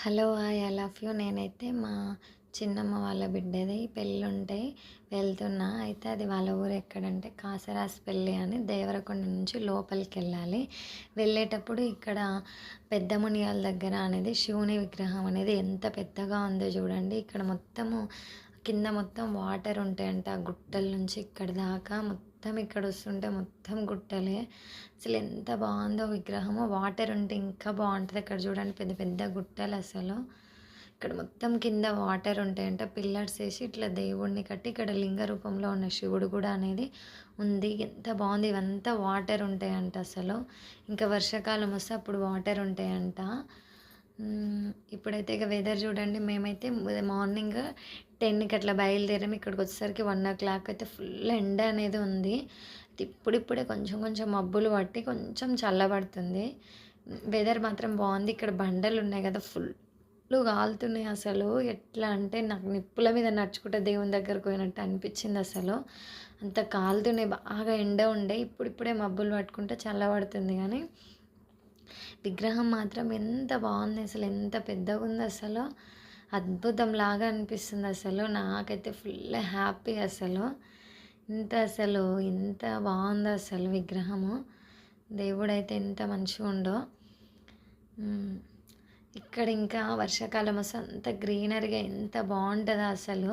Hello hi I love you. నేనైతే మా చిన్నమ్మ వాళ్ళ బిడ్డది. పెళ్ళి ఉంటే వెళ్తున్నా. అయితే అది వాళ్ళ ఊరు ఎక్కడంటే కాసరాస్ పెళ్ళి అని దేవరకొండ నుంచి లోపలికి వెళ్ళాలి వెళ్ళేటప్పుడు ఇక్కడ పెద్ద మునియాల దగ్గర అనేది శివుని విగ్రహం అనేది ఎంత పెద్దగా ఉందో చూడండి. ఇక్కడ మొత్తము కింద మొత్తం వాటర్ ఉంటాయంట ఆ గుట్టల నుంచి ఇక్కడ దాకా మొత్తం మొత్తం ఇక్కడ వస్తుంటే మొత్తం గుట్టలే. అసలు ఎంత బాగుందో విగ్రహము. వాటర్ ఉంటే ఇంకా బాగుంటుంది ఇక్కడ చూడండి. పెద్ద పెద్ద గుట్టలు అసలు. ఇక్కడ మొత్తం కింద వాటర్ ఉంటాయంట. పిల్లర్స్ వేసి ఇట్లా దేవుడిని కట్టి ఇక్కడ లింగ రూపంలో ఉన్న శివుడు కూడా అనేది ఉంది. ఎంత బాగుంది. ఇవంతా వాటర్ ఉంటాయంట అసలు. ఇంకా వర్షాకాలం వస్తే అప్పుడు వాటర్ ఉంటాయంట. ఇప్పుడైతే ఇక వెదర్ చూడండి మేమైతే మార్నింగ్ టెన్కి అట్లా బయలుదేరాము ఇక్కడికి వచ్చేసరికి వన్ ఓ క్లాక్ అయితే ఫుల్ ఎండ అనేది ఉంది. ఇప్పుడిప్పుడే కొంచెం కొంచెం మబ్బులు పట్టి కొంచెం చల్లబడుతుంది. వెదర్ మాత్రం బాగుంది. ఇక్కడ బండలు ఉన్నాయి కదా ఫుల్ కాలుతున్నాయి అసలు. ఎట్లా అంటే నాకు నిప్పుల మీద నడుచుకుంటే దేవుని దగ్గరకు పోయినట్టు అనిపించింది అసలు. అంత కాలుతున్నాయి బాగా ఎండ ఉండే. ఇప్పుడిప్పుడే మబ్బులు పట్టుకుంటే చల్లబడుతుంది కానీ విగ్రహం మాత్రం ఎంత బాగుంది అసలు ఎంత పెద్దగా ఉంది అసలు. అద్భుతం లాగా అనిపిస్తుంది అసలు. నాకైతే ఫుల్ హ్యాపీ అసలు. ఇంత అసలు ఎంత బాగుందో అసలు విగ్రహము. దేవుడైతే ఎంత మంచిగా ఉండో. ఇక్కడ ఇంకా వర్షాకాలం వస్తే అంత గ్రీనరీగా ఎంత బాగుంటుందో అసలు.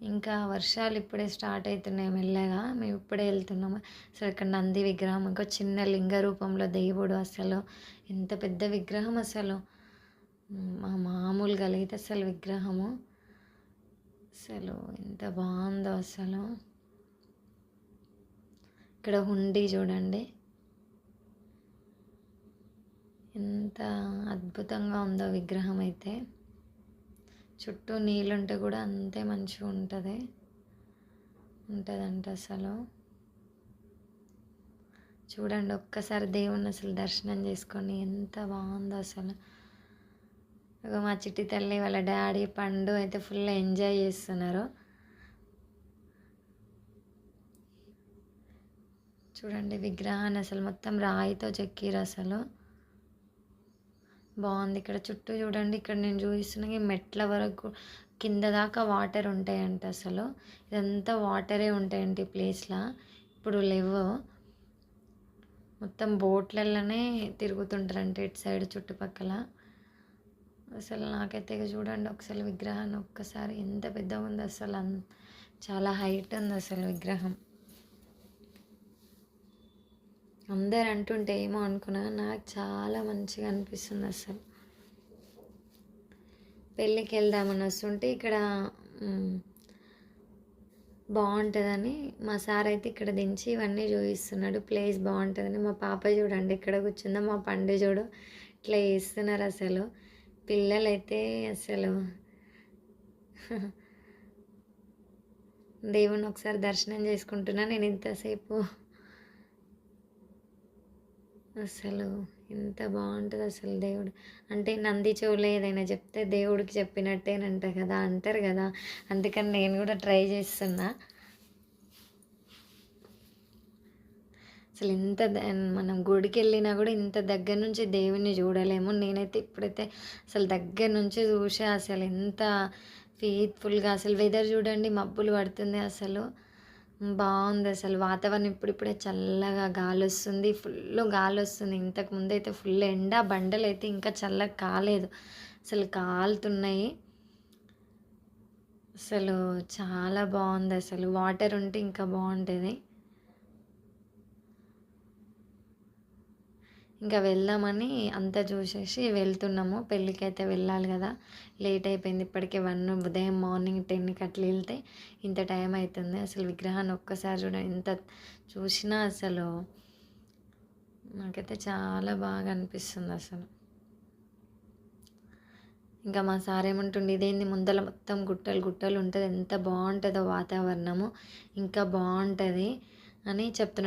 ఇంకా వర్షాలు ఇప్పుడే స్టార్ట్ అవుతున్నాయి మెల్లగా. మేము ఇప్పుడే వెళ్తున్నాము. అసలు ఇక్కడ నంది విగ్రహం ఇంకా చిన్న లింగ రూపంలో దేవుడు అసలు. ఎంత పెద్ద విగ్రహం అసలు. మా మామూలుగా లేదు అసలు విగ్రహము. అసలు ఎంత బాగుందో అసలు. ఇక్కడ హుండీ చూడండి. ఎంత అద్భుతంగా ఉందో విగ్రహం అయితే. చుట్టూ నీళ్ళుంటే కూడా అంతే మంచిగా ఉంటుంది. ఉంటుందంట అసలు. చూడండి ఒక్కసారి దేవుణ్ణి అసలు దర్శనం చేసుకొని ఎంత బాగుందో అసలు. మా చిట్టి తల్లి వాళ్ళ డాడీ పండు అయితే ఫుల్ ఎంజాయ్ చేస్తున్నారు. చూడండి విగ్రహాన్ని అసలు మొత్తం రాయితో చెక్కిరు అసలు. బాగుంది. ఇక్కడ చుట్టూ చూడండి ఇక్కడ నేను చూపిస్తున్న మెట్ల వరకు కింద దాకా వాటర్ ఉంటాయంట అసలు. ఇదంతా వాటరే ఉంటాయంట ఈ ప్లేస్లో. ఇప్పుడు లేవు. మొత్తం బోట్లలోనే తిరుగుతుంటారంట ఇటు సైడ్ చుట్టుపక్కల. అసలు నాకైతే చూడండి ఒకసారి విగ్రహాన్ని ఒక్కసారి ఎంత పెద్దగా ఉంది అసలు చాలా హైట్ ఉంది అసలు విగ్రహం. అందరు అంటుంటే ఏమో అనుకున్నా నాకు చాలా మంచిగా అనిపిస్తుంది అసలు. పెళ్ళికి వెళ్దామని వస్తుంటే ఇక్కడ బాగుంటుందని మా సార్ అయితే ఇక్కడ దించి ఇవన్నీ చూపిస్తున్నాడు ప్లేస్ బాగుంటుందని మా పాప చూడండి ఇక్కడ కూర్చుందా మా పండు చూడు ఇట్లా వేస్తున్నారు అసలు. పిల్లలైతే అసలు దేవుని ఒకసారి దర్శనం చేసుకుంటున్నా నేను ఇంతసేపు. అసలు ఎంత బాగుంటుంది అసలు దేవుడు. అంటే నంది చెవులు ఏదైనా చెప్తే దేవుడికి చెప్పినట్టేనంట కదా అంటారు కదా. అందుకని నేను కూడా ట్రై చేస్తున్నా. అసలు ఇంత మనం గుడికి వెళ్ళినా కూడా ఇంత దగ్గర నుంచి దేవుడిని చూడలేము. నేనైతే ఇప్పుడైతే అసలు దగ్గర నుంచి చూసా అసలు ఎంత ఫీత్ఫుల్గా అసలు వెదర్ చూడండి మబ్బులు పడుతుంది అసలు. బాగుంది అసలు. వాతావరణం ఇప్పుడిప్పుడే చల్లగా గాలి వస్తుంది ఫుల్ గాలి వస్తుంది ఇంతకు ముందు అయితే ఫుల్ ఎండ బండలు అయితే ఇంకా చల్లగా కాలేదు. అసలు కాలుతున్నాయి. అసలు చాలా బాగుంది అసలు. వాటర్ ఉంటే ఇంకా బాగుంటుంది. ఇంకా వెళ్దామని అంతా చూసేసి వెళ్తున్నాము. పెళ్ళికి అయితే వెళ్ళాలి కదా. లేట్ అయిపోయింది. ఇప్పటికే వన్ ఉదయం మార్నింగ్ టెన్కి అట్లా వెళ్తే ఇంత టైం అవుతుంది అసలు విగ్రహాన్ని ఒక్కసారి చూడండి ఇంత చూసినా అసలు నాకైతే చాలా బాగా అనిపిస్తుంది అసలు. ఇంకా మా సార్ ఏమంటుండే ఇదేంది ముందల మొత్తం గుట్టలు గుట్టలు ఉంటుంది. ఎంత బాగుంటుందో వాతావరణము. ఇంకా బాగుంటుంది అని చెప్తున్నాడు